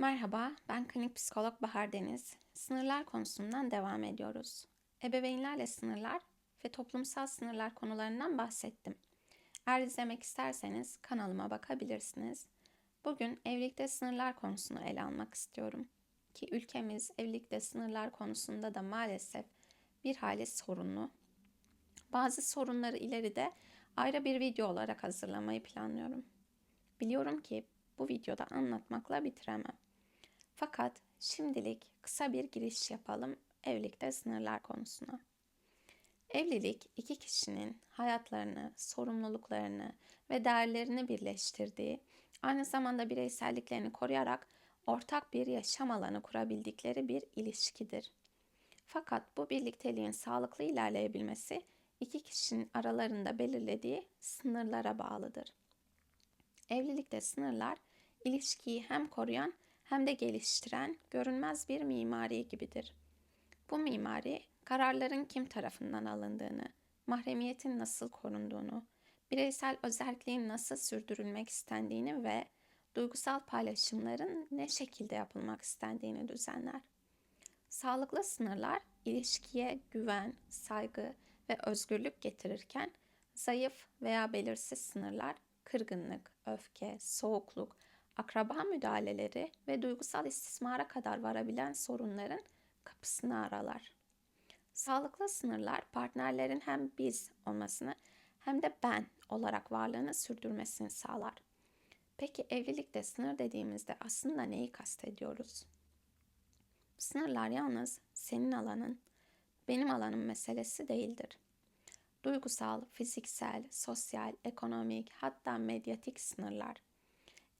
Merhaba, ben klinik psikolog Bahar Deniz. Sınırlar konusundan devam ediyoruz. Ebeveynlerle sınırlar ve toplumsal sınırlar konularından bahsettim. Eğer izlemek isterseniz kanalıma bakabilirsiniz. Bugün evlilikte sınırlar konusunu ele almak istiyorum. Ki ülkemiz evlilikte sınırlar konusunda da maalesef bir hali sorunlu. Bazı sorunları ileride ayrı bir video olarak hazırlamayı planlıyorum. Biliyorum ki bu videoda anlatmakla bitiremem. Fakat şimdilik kısa bir giriş yapalım evlilikte sınırlar konusuna. Evlilik iki kişinin hayatlarını, sorumluluklarını ve değerlerini birleştirdiği, aynı zamanda bireyselliklerini koruyarak ortak bir yaşam alanı kurabildikleri bir ilişkidir. Fakat bu birlikteliğin sağlıklı ilerleyebilmesi iki kişinin aralarında belirlediği sınırlara bağlıdır. Evlilikte sınırlar ilişkiyi hem koruyan hem de geliştiren görünmez bir mimari gibidir. Bu mimari kararların kim tarafından alındığını, mahremiyetin nasıl korunduğunu, bireysel özelliğin nasıl sürdürülmek istendiğini ve duygusal paylaşımların ne şekilde yapılmak istendiğini düzenler. Sağlıklı sınırlar ilişkiye güven, saygı ve özgürlük getirirken zayıf veya belirsiz sınırlar kırgınlık, öfke, soğukluk, akraba müdahaleleri ve duygusal istismara kadar varabilen sorunların kapısını aralar. Sağlıklı sınırlar partnerlerin hem biz olmasını hem de ben olarak varlığını sürdürmesini sağlar. Peki evlilikte sınır dediğimizde aslında neyi kastediyoruz? Sınırlar yalnız senin alanın, benim alanım meselesi değildir. Duygusal, fiziksel, sosyal, ekonomik hatta medyatik sınırlar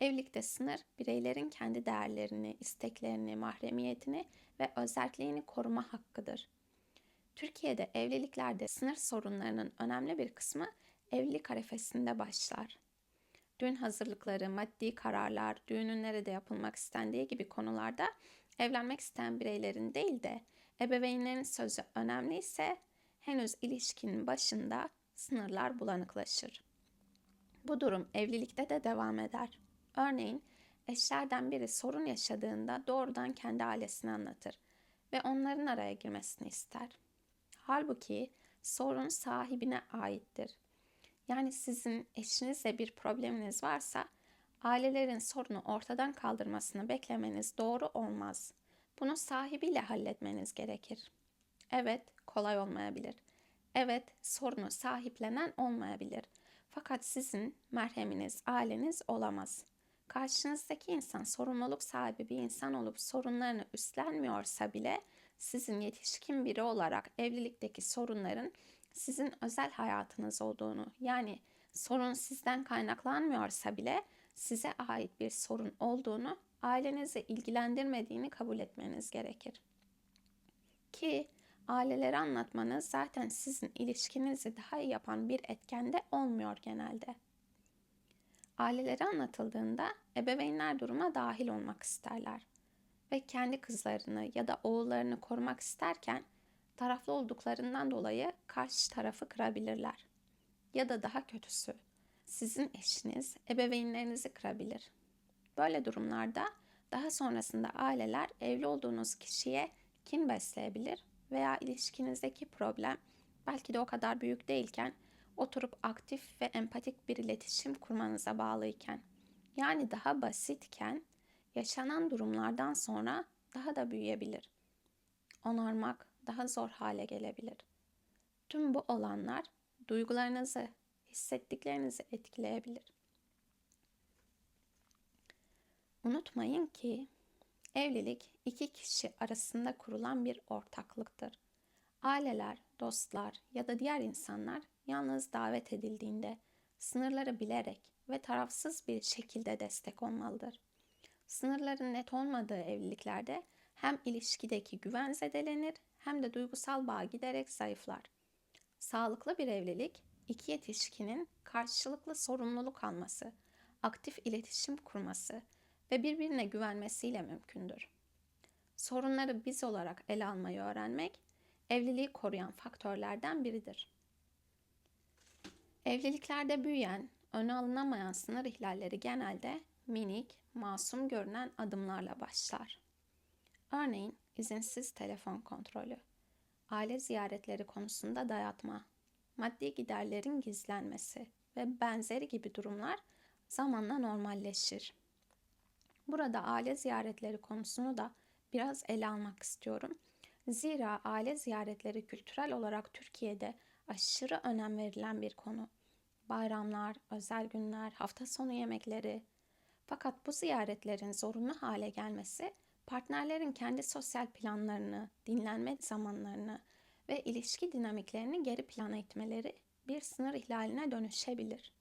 Evlilikte sınır bireylerin kendi değerlerini, isteklerini, mahremiyetini ve özelliğini koruma hakkıdır. Türkiye'de evliliklerde sınır sorunlarının önemli bir kısmı evlilik arefesinde başlar. Düğün hazırlıkları, maddi kararlar, düğünün nerede yapılmak istendiği gibi konularda evlenmek isteyen bireylerin değil de ebeveynlerin sözü önemli ise henüz ilişkinin başında sınırlar bulanıklaşır. Bu durum evlilikte de devam eder. Örneğin eşlerden biri sorun yaşadığında doğrudan kendi ailesine anlatır ve onların araya girmesini ister. Halbuki sorun sahibine aittir. Yani sizin eşinizle bir probleminiz varsa ailelerin sorunu ortadan kaldırmasını beklemeniz doğru olmaz. Bunu sahibiyle halletmeniz gerekir. Evet, kolay olmayabilir. Evet, sorunu sahiplenen olmayabilir. Fakat sizin merheminiz, aileniz olamaz. Karşınızdaki insan sorumluluk sahibi bir insan olup sorunlarını üstlenmiyorsa bile sizin yetişkin biri olarak evlilikteki sorunların sizin özel hayatınız olduğunu yani sorun sizden kaynaklanmıyorsa bile size ait bir sorun olduğunu ailenizi ilgilendirmediğini kabul etmeniz gerekir. Ki aileleri anlatmanız zaten sizin ilişkinizi daha iyi yapan bir etken de olmuyor genelde. Ailelere anlatıldığında ebeveynler duruma dahil olmak isterler ve kendi kızlarını ya da oğullarını korumak isterken taraflı olduklarından dolayı karşı tarafı kırabilirler. Ya da daha kötüsü, sizin eşiniz ebeveynlerinizi kırabilir. Böyle durumlarda daha sonrasında aileler evli olduğunuz kişiye kin besleyebilir veya ilişkinizdeki problem belki de o kadar büyük değilken oturup aktif ve empatik bir iletişim kurmanıza bağlıyken, yani daha basitken yaşanan durumlardan sonra daha da büyüyebilir. Onarmak daha zor hale gelebilir. Tüm bu olanlar duygularınızı, hissettiklerinizi etkileyebilir. Unutmayın ki evlilik iki kişi arasında kurulan bir ortaklıktır. Aileler, dostlar ya da diğer insanlar yalnız davet edildiğinde sınırları bilerek ve tarafsız bir şekilde destek olmalıdır. Sınırların net olmadığı evliliklerde hem ilişkideki güven zedelenir hem de duygusal bağ giderek zayıflar. Sağlıklı bir evlilik iki yetişkinin karşılıklı sorumluluk alması, aktif iletişim kurması ve birbirine güvenmesiyle mümkündür. Sorunları biz olarak ele almayı öğrenmek evliliği koruyan faktörlerden biridir. Evliliklerde büyüyen, öne alınamayan sınır ihlalleri genelde minik, masum görünen adımlarla başlar. Örneğin izinsiz telefon kontrolü, aile ziyaretleri konusunda dayatma, maddi giderlerin gizlenmesi ve benzeri gibi durumlar zamanla normalleşir. Burada aile ziyaretleri konusunu da biraz ele almak istiyorum. Zira aile ziyaretleri kültürel olarak Türkiye'de aşırı önem verilen bir konu. Bayramlar, özel günler, hafta sonu yemekleri. Fakat bu ziyaretlerin zorunlu hale gelmesi partnerlerin kendi sosyal planlarını, dinlenme zamanlarını ve ilişki dinamiklerini geri plana itmeleri bir sınır ihlaline dönüşebilir.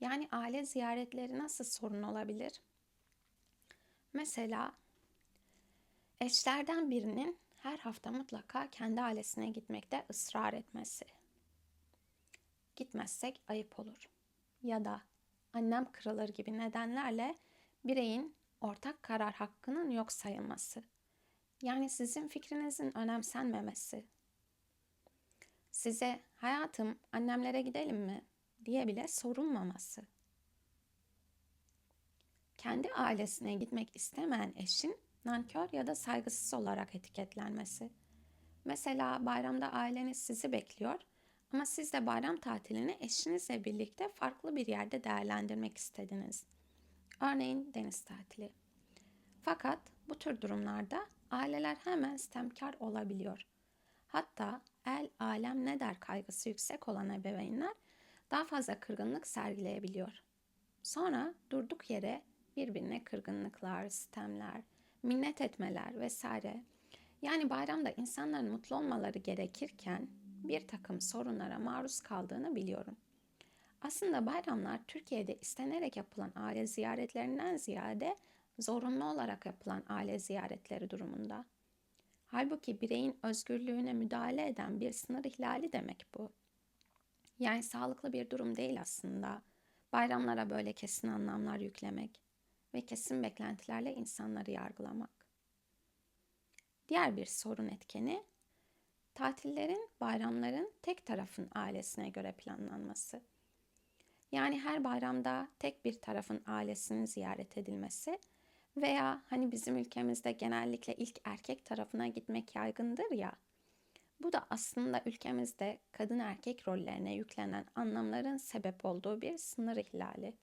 Yani aile ziyaretleri nasıl sorun olabilir? Mesela eşlerden birinin her hafta mutlaka kendi ailesine gitmekte ısrar etmesi. Gitmezsek ayıp olur. Ya da annem kırılır gibi nedenlerle bireyin ortak karar hakkının yok sayılması. Yani sizin fikrinizin önemsenmemesi. Size hayatım annemlere gidelim mi diye bile sorulmaması. Kendi ailesine gitmek istemeyen eşin nankör ya da saygısız olarak etiketlenmesi. Mesela bayramda aileniz sizi bekliyor ama siz de bayram tatilini eşinizle birlikte farklı bir yerde değerlendirmek istediniz. Örneğin deniz tatili. Fakat bu tür durumlarda aileler hemen sistemkar olabiliyor. Hatta el alem ne der kaygısı yüksek olan ebeveynler daha fazla kırgınlık sergileyebiliyor. Sonra durduk yere birbirine kırgınlıklar, sistemler, minnet etmeler vesaire. Yani bayramda insanların mutlu olmaları gerekirken bir takım sorunlara maruz kaldığını biliyorum. Aslında bayramlar Türkiye'de istenerek yapılan aile ziyaretlerinden ziyade zorunlu olarak yapılan aile ziyaretleri durumunda. Halbuki bireyin özgürlüğüne müdahale eden bir sınır ihlali demek bu. Yani sağlıklı bir durum değil aslında. Bayramlara böyle kesin anlamlar yüklemek ve kesin beklentilerle insanları yargılamak. Diğer bir sorun etkeni tatillerin, bayramların tek tarafın ailesine göre planlanması. Yani her bayramda tek bir tarafın ailesinin ziyaret edilmesi veya hani bizim ülkemizde genellikle ilk erkek tarafına gitmek yaygındır ya. Bu da aslında ülkemizde kadın erkek rollerine yüklenen anlamların sebep olduğu bir sınır ihlali.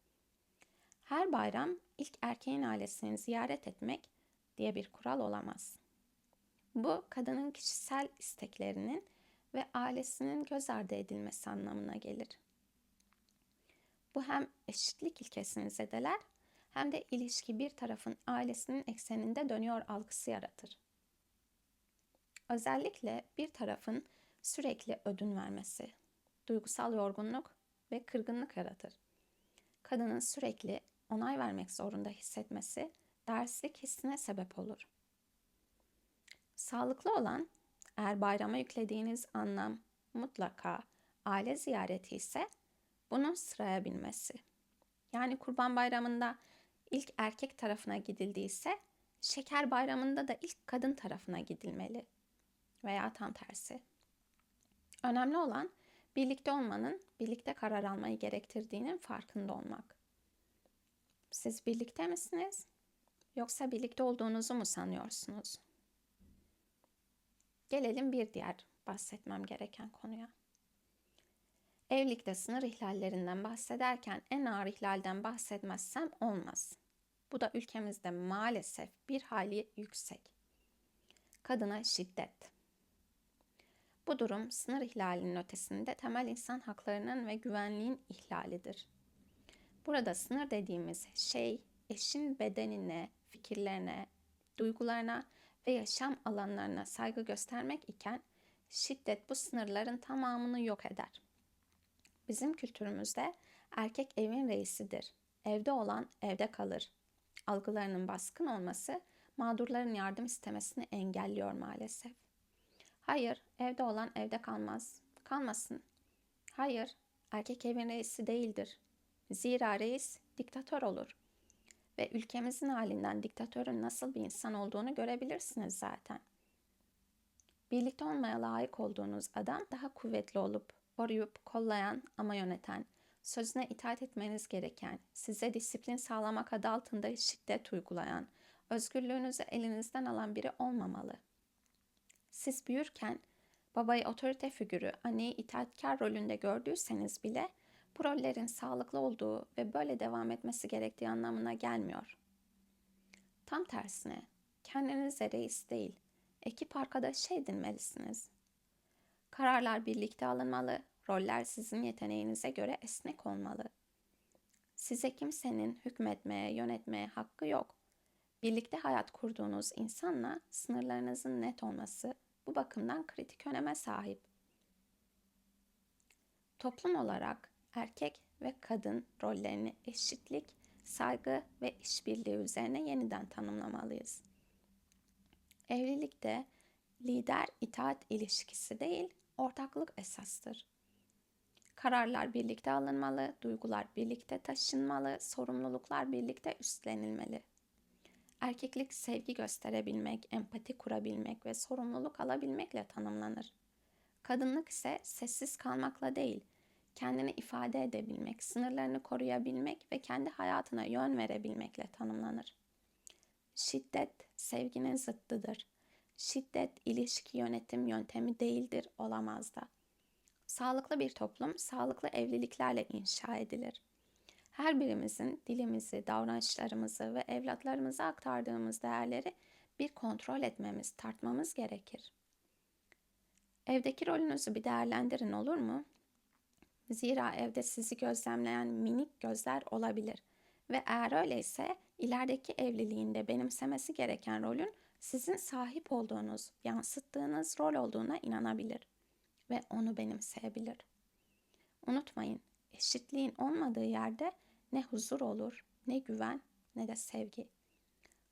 Her bayram ilk erkeğin ailesini ziyaret etmek diye bir kural olamaz. Bu kadının kişisel isteklerinin ve ailesinin göz ardı edilmesi anlamına gelir. Bu hem eşitlik ilkesini zedeler hem de ilişki bir tarafın ailesinin ekseninde dönüyor algısı yaratır. Özellikle bir tarafın sürekli ödün vermesi, duygusal yorgunluk ve kırgınlık yaratır. Kadının sürekli onay vermek zorunda hissetmesi derslik hissine sebep olur. Sağlıklı olan eğer bayrama yüklediğiniz anlam mutlaka aile ziyareti ise bunun sıraya binmesi. Yani Kurban Bayramı'nda ilk erkek tarafına gidildiyse Şeker Bayramı'nda da ilk kadın tarafına gidilmeli veya tam tersi. Önemli olan birlikte olmanın birlikte karar almayı gerektirdiğinin farkında olmak. Siz birlikte misiniz? Yoksa birlikte olduğunuzu mu sanıyorsunuz? Gelelim bir diğer bahsetmem gereken konuya. Evlilikte sınır ihlallerinden bahsederken en ağır ihlalden bahsetmezsem olmaz. Bu da ülkemizde maalesef bir hali yüksek. Kadına şiddet. Bu durum sınır ihlalinin ötesinde temel insan haklarının ve güvenliğin ihlalidir. Burada sınır dediğimiz şey eşin bedenine, fikirlerine, duygularına ve yaşam alanlarına saygı göstermek iken şiddet bu sınırların tamamını yok eder. Bizim kültürümüzde erkek evin reisidir. Evde olan evde kalır. Algılarının baskın olması mağdurların yardım istemesini engelliyor maalesef. Hayır, evde olan evde kalmaz. Kalmasın. Hayır, erkek evin reisi değildir. Zira reis diktatör olur. Ve ülkemizin halinden diktatörün nasıl bir insan olduğunu görebilirsiniz zaten. Birlikte olmaya layık olduğunuz adam daha kuvvetli olup koruyup kollayan ama yöneten, sözüne itaat etmeniz gereken, size disiplin sağlamak adı altında şiddet uygulayan, özgürlüğünüzü elinizden alan biri olmamalı. Siz büyürken babayı otorite figürü, anneyi itaatkar rolünde gördüyseniz bile bu rollerin sağlıklı olduğu ve böyle devam etmesi gerektiği anlamına gelmiyor. Tam tersine kendinize reis değil, ekip arkadaşı edinmelisiniz. Kararlar birlikte alınmalı, roller sizin yeteneğinize göre esnek olmalı. Size kimsenin hükmetmeye, yönetmeye hakkı yok. Birlikte hayat kurduğunuz insanla sınırlarınızın net olması bu bakımdan kritik öneme sahip. Toplum olarak erkek ve kadın rollerini eşitlik, saygı ve işbirliği üzerine yeniden tanımlamalıyız. Evlilikte lider itaat ilişkisi değil, ortaklık esastır. Kararlar birlikte alınmalı, duygular birlikte taşınmalı, sorumluluklar birlikte üstlenilmeli. Erkeklik sevgi gösterebilmek, empati kurabilmek ve sorumluluk alabilmekle tanımlanır. Kadınlık ise sessiz kalmakla değil, kendini ifade edebilmek, sınırlarını koruyabilmek ve kendi hayatına yön verebilmekle tanımlanır. Şiddet sevginin zıttıdır. Şiddet ilişki yönetim yöntemi değildir, olamaz da. Sağlıklı bir toplum sağlıklı evliliklerle inşa edilir. Her birimizin dilimizi, davranışlarımızı ve evlatlarımıza aktardığımız değerleri bir kontrol etmemiz, tartmamız gerekir. Evdeki rolünüzü bir değerlendirin olur mu? Zira evde sizi gözlemleyen minik gözler olabilir ve eğer öyleyse ilerideki evliliğinde benimsemesi gereken rolün sizin sahip olduğunuz, yansıttığınız rol olduğuna inanabilir ve onu benimseyebilir. Unutmayın, eşitliğin olmadığı yerde ne huzur olur, ne güven, ne de sevgi.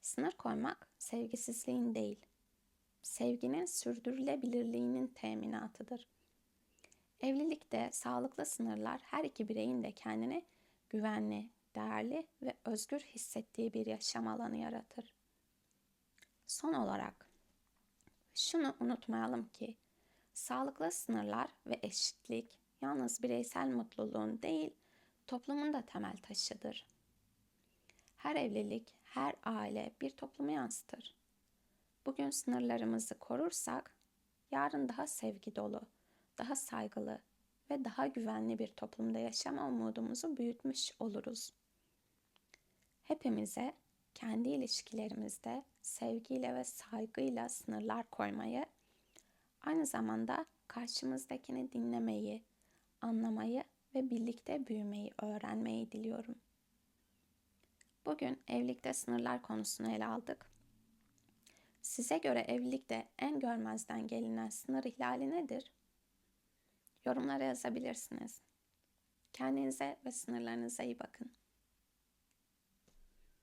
Sınır koymak sevgisizliğin değil, sevginin sürdürülebilirliğinin teminatıdır. Evlilikte sağlıklı sınırlar her iki bireyin de kendini güvenli, değerli ve özgür hissettiği bir yaşam alanı yaratır. Son olarak şunu unutmayalım ki sağlıklı sınırlar ve eşitlik yalnız bireysel mutluluğun değil, toplumun da temel taşıdır. Her evlilik, her aile bir toplumu yansıtır. Bugün sınırlarımızı korursak, yarın daha sevgi dolu, daha saygılı ve daha güvenli bir toplumda yaşama umudumuzu büyütmüş oluruz. Hepimize kendi ilişkilerimizde sevgiyle ve saygıyla sınırlar koymayı, aynı zamanda karşımızdakini dinlemeyi, anlamayı ve birlikte büyümeyi öğrenmeyi diliyorum. Bugün evlilikte sınırlar konusunu ele aldık. Size göre evlilikte en görmezden gelinen sınır ihlali nedir? Yorumlara yazabilirsiniz. Kendinize ve sınırlarınıza iyi bakın.